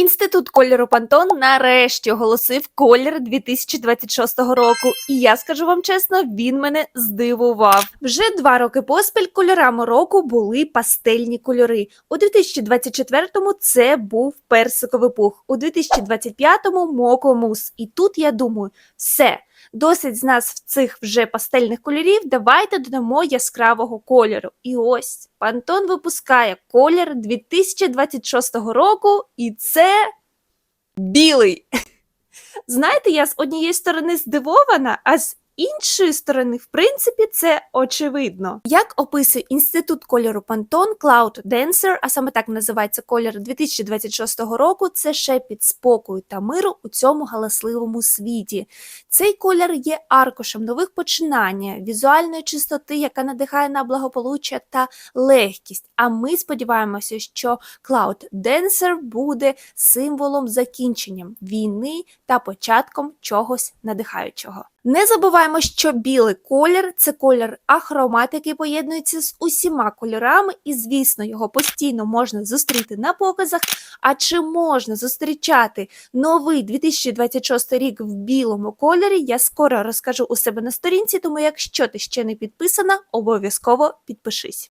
Інститут кольору Пантон нарешті оголосив колір 2026 року, і я скажу вам чесно, він мене здивував. Вже два роки поспіль кольорами року були пастельні кольори. У 2024-му це був персиковий пух, у 2025-му мокомус. І тут я думаю, все. Досить з нас в цих вже пастельних кольорів. Давайте додамо яскравого кольору. І ось Пантон випускає колір 2026 року, і це білий. Знаєте, я з однієї сторони здивована, а з іншої сторони, в принципі, це очевидно. Як описує інститут кольору Pantone Cloud Dancer, а саме так називається колір 2026 року, це шепіт спокою та миру у цьому галасливому світі. Цей колір є аркушем нових починань, візуальної чистоти, яка надихає на благополуччя та легкість. А ми сподіваємося, що Cloud Dancer буде символом закінченням війни та початком чогось надихаючого. Не забуваємо, що білий колір це колір ахромат, який поєднується з усіма кольорами, і, звісно, його постійно можна зустріти на показах. А чи можна зустрічати новий 2026 рік в білому кольорі? Я скоро розкажу у себе на сторінці, тому якщо ти ще не підписана, обов'язково підпишись.